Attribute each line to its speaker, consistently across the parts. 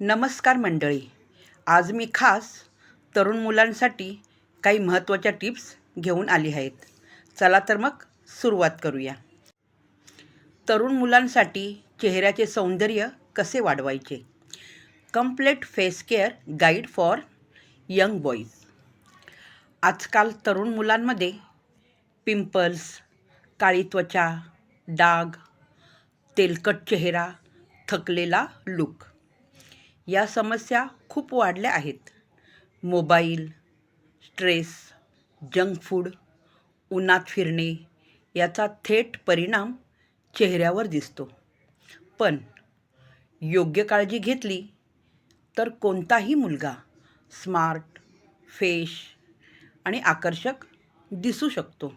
Speaker 1: नमस्कार मंडळी. आज मी खास तरुण मुलांसाठी काही महत्त्वाच्या टिप्स घेऊन आली आहेत. चला तर मग सुरुवात करूया. तरुण मुलांसाठी चेहऱ्याचे सौंदर्य कसे वाढवायचे? Complete face care guide for young boys आजकाल तरुण मुलांमध्ये पिंपल्स काळी त्वचा डाग तेलकट चेहरा थकलेला लूक या समस्या खूप वाढल्या आहेत. मोबाईल स्ट्रेस जंक फूड उन्हात फिरणे याचा थेट परिणाम चेहऱ्यावर दिसतो. पण योग्य काळजी घेतली तर कोणताही मुलगा स्मार्ट फेश आणि आकर्षक दिसू शकतो.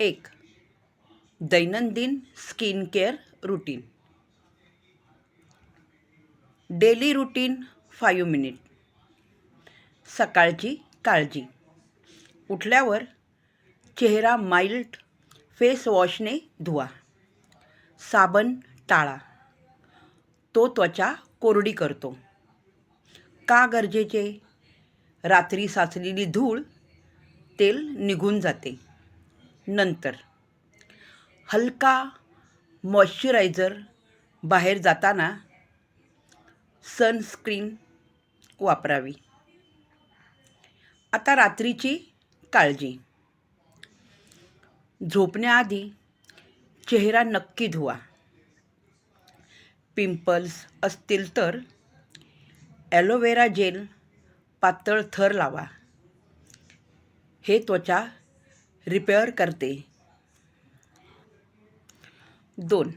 Speaker 1: एक दैनंदिन skin care routine. Daily routine five minute. सकाळची काळजी. उठल्यावर चेहरा माइल्ड फेस वॉशने धुवा. साबण टाळा. तो त्वचा कोरडी करतो. का गरजेचे? रात्री साचलेली धूळ तेल निघून जाते. नंतर हलका मॉइश्चरायझर बाहेर जाताना सनस्क्रीन वापरावी. आता रात्रीची काळजी. झोपण्याआधी चेहरा नक्की धुवा. पिंपल्स असतील तर ॲलोवेरा जेल पातळ थर लावा. हे त्वचा रिपेअर करते. दोन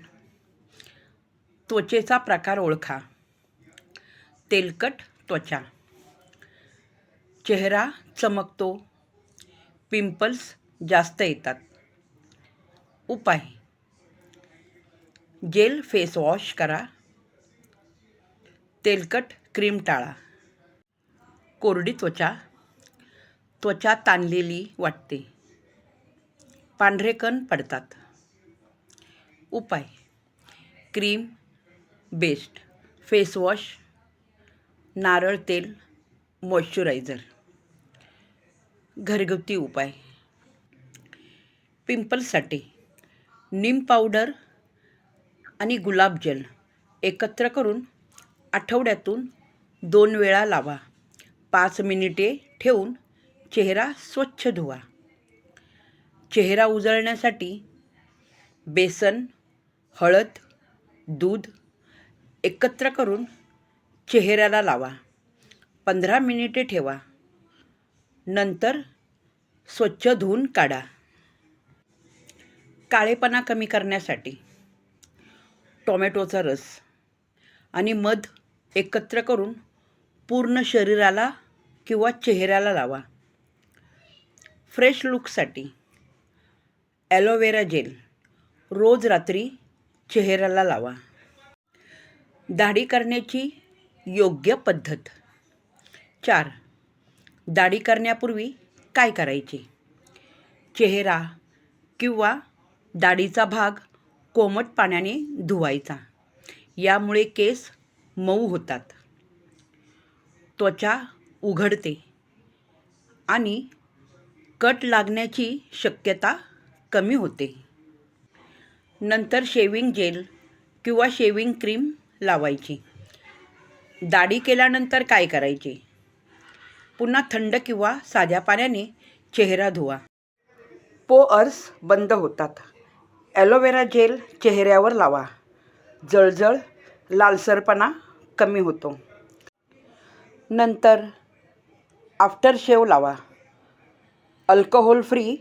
Speaker 1: त्वचेचा प्रकार ओळखा. तेलकट त्वचा. चेहरा चमकतो. पिंपल्स जास्त येतात. उपाय. जेल फेस वॉश करा. तेलकट क्रीम टाळा. कोरडी त्वचा. त्वचा ताणलेली वाटते. पांढरे कण पडतात. उपाय. Cream best. फेस वॉश नारळ तेल मॉइश्चरायझर. घरगुती उपाय. पिंपल्ससाठी निम पावडर आणि गुलाबजल एकत्र करून आठवड्यातून दोन वेळा लावा. पाच मिनिटे ठेवून चेहरा स्वच्छ धुवा. चेहरा उजळण्यासाठी बेसन हळद दूध एकत्र करून चेहऱ्याला लावा. पंधरा मिनिटे ठेवा. नंतर स्वच्छ धुवून काढा. काळेपणा कमी करण्यासाठी टोमॅटोचा रस आणि मध एकत्र करून पूर्ण शरीराला किंवा चेहऱ्याला लावा. फ्रेश लुकसाठी ॲलोवेरा जेल रोज रात्री चेहऱ्याला लावा. दाढी करण्याची योग्य पद्धत. चार. दाढी करण्यापूर्वी काय करायचे? चेहरा किंवा दाढीचा भाग कोमट पाण्याने धुवायचा. यामुळे केस मऊ होतात. त्वचा उघडते आणि कट लागण्याची शक्यता कमी होते. नंतर शेविंग जेल किंवा शेविंग क्रीम लावायची. दाढी केल्यानंतर काय करायचे? पुन्हा थंड किंवा साध्या पाण्याने चेहरा धुवा. पोअर्स बंद होतात. ॲलोवेरा जेल चेहऱ्यावर लावा. जळजळ लालसरपणा कमी होतो. नंतर आफ्टर शेव लावा. अल्कोहोल फ्री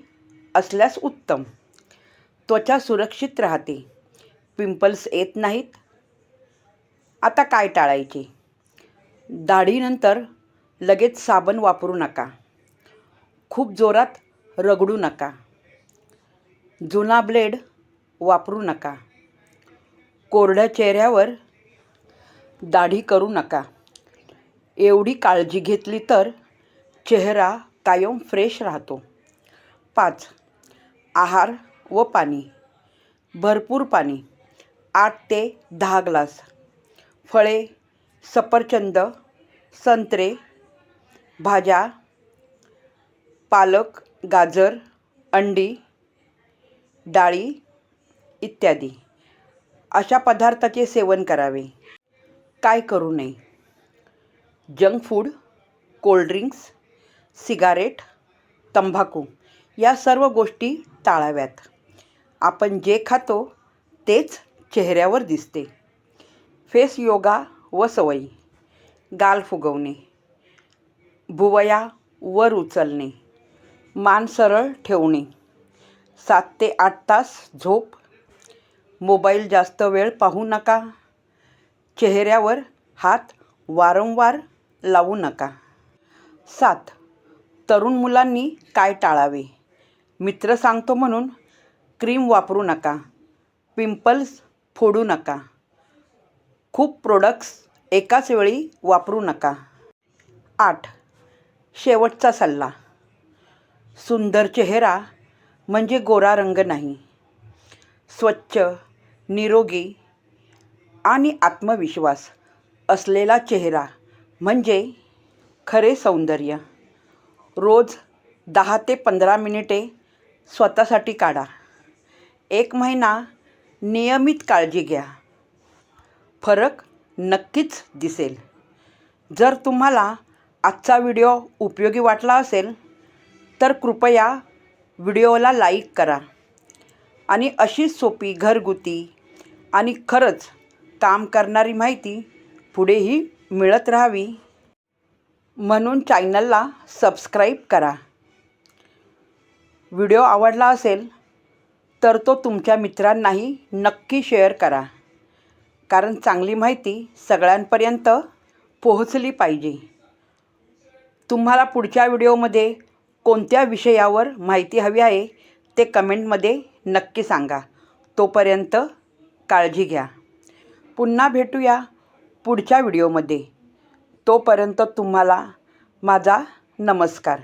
Speaker 1: असल्यास उत्तम. त्वचा सुरक्षित राहते. पिंपल्स येत नाहीत. आता काय टाळायचे? दाढीनंतर लगेच साबण वापरू नका. खूप जोरात रगडू नका. जुना ब्लेड वापरू नका. कोरड्या चेहऱ्यावर दाढी करू नका. एवढी काळजी घेतली तर चेहरा कायम फ्रेश राहतो. पाच आहार व पाणी. भरपूर पाणी. आठ ते दहा ग्लास. फळे सफरचंद संत्रे भाज्या पालक गाजर अंडी डाळी इत्यादी. अशा पदार्थाचे सेवन करावे. काय करू नये? जंक फूड कोल्ड्रिंक्स सिगारेट तंबाखू या सर्व गोष्टी टाळाव्यात. आपण जे खातो तेच चेहऱ्यावर दिसते. फेस योगा व सवयी. गाल फुगवणे. भुवया वर उचलणे. मान सरळ ठेवणे. सात ते आठ तास झोप. मोबाईल जास्त वेळ पाहू नका. चेहऱ्यावर हात वारंवार लावू नका. सात. तरुण मुलांनी काय टाळावे? मित्र सांगतो म्हणून क्रीम वापरू नका. पिंपल्स फोडू नका. खूप प्रोडक्ट्स एकाच वेळी वापरू नका. आठ. शेवटचा सल्ला. सुंदर चेहरा म्हणजे गोरा रंग नाही. स्वच्छ निरोगी आणि आत्मविश्वास असलेला चेहरा म्हणजे खरे सौंदर्य. रोज दहा ते पंधरा मिनिटे स्वतःसाठी काढा. एक महिना नियमित काळजी घ्या. फरक नक्कीच दिसेल. जर तुम्हाला आजचा व्हिडिओ उपयोगी वाटला असेल तर कृपया व्हिडिओला लाईक करा आणि अशीच सोपी घरगुती आणि खरंच काम करणारी माहिती पुढेही मिळत राहावी. म्हणून चॅनलला सबस्क्राईब करा. व्हिडिओ आवडला असेल तर तो तुमच्या मित्रांनाही नक्की शेअर करा. कारण चांगली माहिती सगळ्यांपर्यंत पोहोचली पाहिजे. तुम्हाला पुढच्या व्हिडिओमध्ये कोणत्या विषयावर माहिती हवी आहे ते कमेंटमध्ये नक्की सांगा. तोपर्यंत काळजी घ्या. पुन्हा भेटूया पुढच्या व्हिडिओमध्ये. तोपर्यंत तुम्हाला माझा नमस्कार.